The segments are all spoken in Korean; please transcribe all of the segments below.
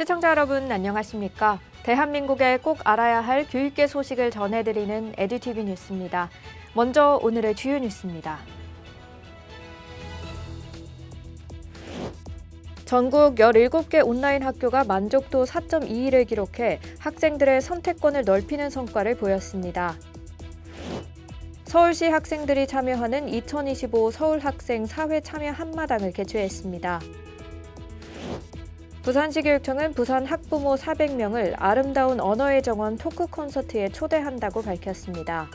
시청자 여러분 안녕하십니까? 대한민국의 꼭 알아야 할 교육계 소식을 전해드리는 에듀티비 뉴스입니다. 먼저 오늘의 주요 뉴스입니다. 전국 17개 온라인 학교가 만족도 4.21을 기록해 학생들의 선택권을 넓히는 성과를 보였습니다. 서울시 학생들이 참여하는 2025 서울 학생 사회 참여 한마당을 개최했습니다. 부산시 교육청은 부산 학부모 400명을 아름다운 언어의 정원 토크 콘서트에 초대한다고 밝혔습니다.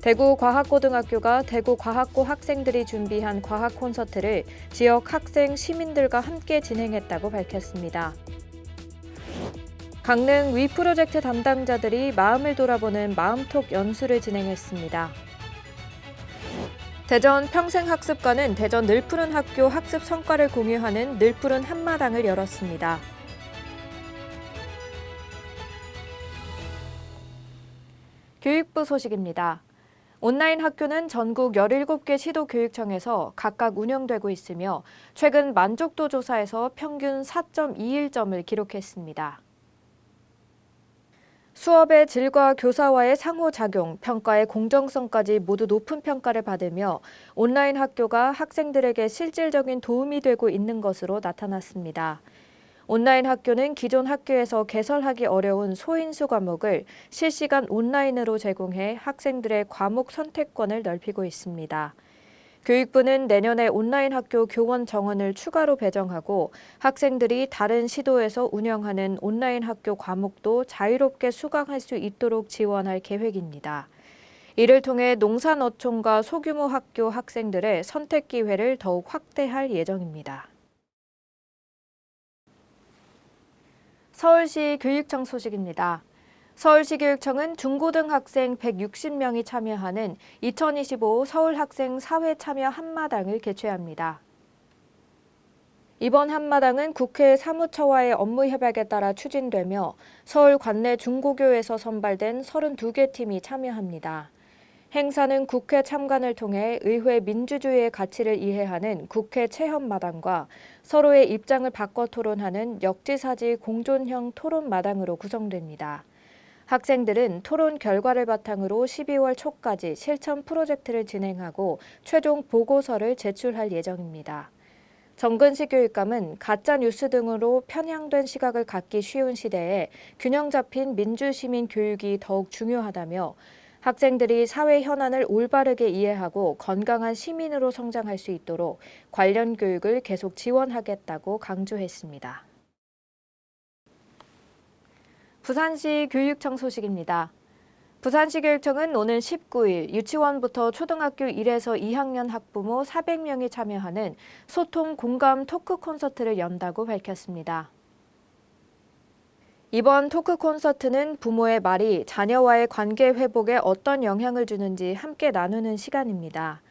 대구 과학고등학교가 대구 과학고 학생들이 준비한 과학 콘서트를 지역 학생 시민들과 함께 진행했다고 밝혔습니다. 강릉 위 프로젝트 담당자들이 마음을 돌아보는 마음톡 연수를 진행했습니다. 대전 평생학습관은 대전 늘푸른 학교 학습 성과를 공유하는 늘푸른 한마당을 열었습니다. 교육부 소식입니다. 온라인 학교는 전국 17개 시도교육청에서 각각 운영되고 있으며 최근 만족도 조사에서 평균 4.21점을 기록했습니다. 수업의 질과 교사와의 상호작용, 평가의 공정성까지 모두 높은 평가를 받으며 온라인 학교가 학생들에게 실질적인 도움이 되고 있는 것으로 나타났습니다. 온라인 학교는 기존 학교에서 개설하기 어려운 소인수 과목을 실시간 온라인으로 제공해 학생들의 과목 선택권을 넓히고 있습니다. 교육부는 내년에 온라인 학교 교원 정원을 추가로 배정하고 학생들이 다른 시도에서 운영하는 온라인 학교 과목도 자유롭게 수강할 수 있도록 지원할 계획입니다. 이를 통해 농산어촌과 소규모 학교 학생들의 선택 기회를 더욱 확대할 예정입니다. 서울시 교육청 소식입니다. 서울시교육청은 중고등학생 160명이 참여하는 2025 서울학생 사회 참여 한마당을 개최합니다. 이번 한마당은 국회 사무처와의 업무 협약에 따라 추진되며 서울 관내 중고교에서 선발된 32개 팀이 참여합니다. 행사는 국회 참관을 통해 의회 민주주의의 가치를 이해하는 국회 체험마당과 서로의 입장을 바꿔 토론하는 역지사지 공존형 토론마당으로 구성됩니다. 학생들은 토론 결과를 바탕으로 12월 초까지 실천 프로젝트를 진행하고 최종 보고서를 제출할 예정입니다. 정근식 교육감은 가짜 뉴스 등으로 편향된 시각을 갖기 쉬운 시대에 균형 잡힌 민주시민 교육이 더욱 중요하다며 학생들이 사회 현안을 올바르게 이해하고 건강한 시민으로 성장할 수 있도록 관련 교육을 계속 지원하겠다고 강조했습니다. 부산시 교육청 소식입니다. 부산시 교육청은 오는 19일 유치원부터 초등학교 1에서 2학년 학부모 400명이 참여하는 소통 공감 토크 콘서트를 연다고 밝혔습니다. 이번 토크 콘서트는 부모의 말이 자녀와의 관계 회복에 어떤 영향을 주는지 함께 나누는 시간입니다.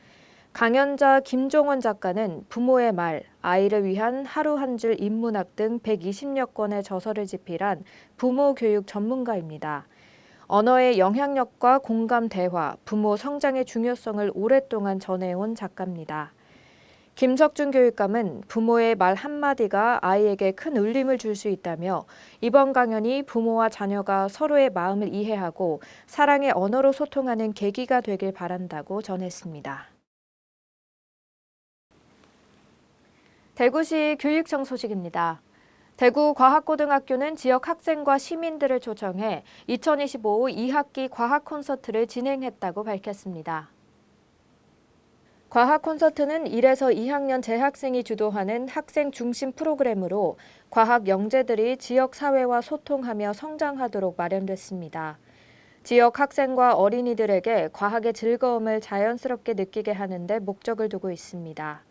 강연자 김종원 작가는 부모의 말, 아이를 위한 하루 한 줄 인문학 등 120여 건의 저서를 집필한 부모 교육 전문가입니다. 언어의 영향력과 공감 대화, 부모 성장의 중요성을 오랫동안 전해온 작가입니다. 김석준 교육감은 부모의 말 한마디가 아이에게 큰 울림을 줄 수 있다며 이번 강연이 부모와 자녀가 서로의 마음을 이해하고 사랑의 언어로 소통하는 계기가 되길 바란다고 전했습니다. 대구시 교육청 소식입니다. 대구 과학고등학교는 지역 학생과 시민들을 초청해 2025 2학기 과학 콘서트를 진행했다고 밝혔습니다. 과학 콘서트는 1에서 2학년 재학생이 주도하는 학생 중심 프로그램으로 과학 영재들이 지역 사회와 소통하며 성장하도록 마련됐습니다. 지역 학생과 어린이들에게 과학의 즐거움을 자연스럽게 느끼게 하는 데 목적을 두고 있습니다.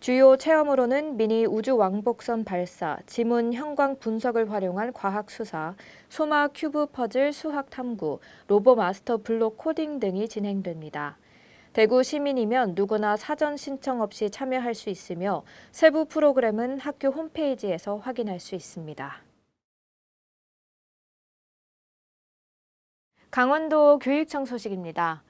주요 체험으로는 미니 우주 왕복선 발사, 지문 형광 분석을 활용한 과학 수사, 소마 큐브 퍼즐 수학 탐구, 로보 마스터 블록 코딩 등이 진행됩니다. 대구 시민이면 누구나 사전 신청 없이 참여할 수 있으며 세부 프로그램은 학교 홈페이지에서 확인할 수 있습니다. 강원도 교육청 소식입니다.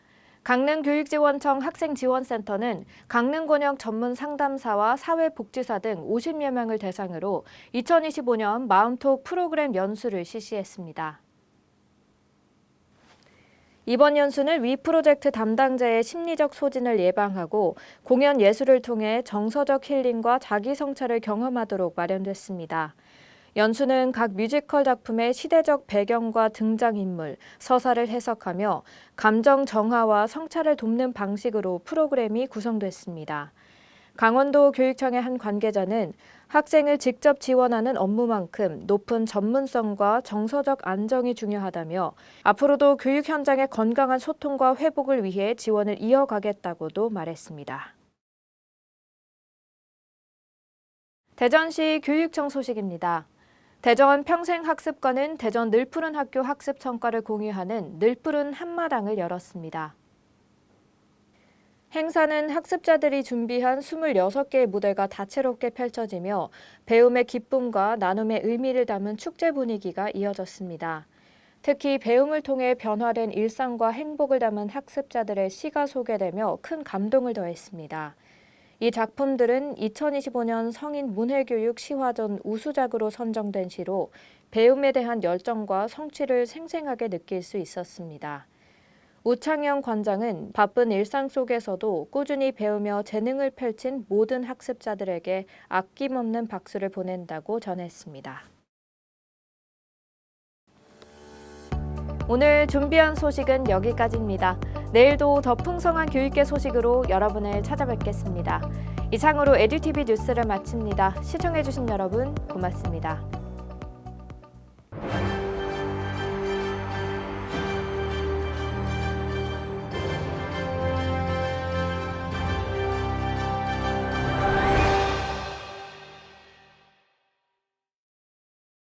강릉교육지원청 학생지원센터는 강릉권역 전문 상담사와 사회복지사 등 50여 명을 대상으로 2025년 마음톡 프로그램 연수를 실시했습니다. 이번 연수는 위 프로젝트 담당자의 심리적 소진을 예방하고 공연 예술을 통해 정서적 힐링과 자기 성찰을 경험하도록 마련됐습니다. 연수는 각 뮤지컬 작품의 시대적 배경과 등장인물, 서사를 해석하며 감정 정화와 성찰을 돕는 방식으로 프로그램이 구성됐습니다. 강원도 교육청의 한 관계자는 학생을 직접 지원하는 업무만큼 높은 전문성과 정서적 안정이 중요하다며 앞으로도 교육 현장의 건강한 소통과 회복을 위해 지원을 이어가겠다고도 말했습니다. 대전시 교육청 소식입니다. 대전 평생학습관은 대전 늘푸른 학교 학습 성과를 공유하는 늘푸른 한마당을 열었습니다. 행사는 학습자들이 준비한 26개의 무대가 다채롭게 펼쳐지며 배움의 기쁨과 나눔의 의미를 담은 축제 분위기가 이어졌습니다. 특히 배움을 통해 변화된 일상과 행복을 담은 학습자들의 시가 소개되며 큰 감동을 더했습니다. 이 작품들은 2025년 성인 문해교육 시화전 우수작으로 선정된 시로 배움에 대한 열정과 성취를 생생하게 느낄 수 있었습니다. 우창영 관장은 바쁜 일상 속에서도 꾸준히 배우며 재능을 펼친 모든 학습자들에게 아낌없는 박수를 보낸다고 전했습니다. 오늘 준비한 소식은 여기까지입니다. 내일도 더 풍성한 교육계 소식으로 여러분을 찾아뵙겠습니다. 이상으로 에듀티비 뉴스를 마칩니다. 시청해주신 여러분 고맙습니다.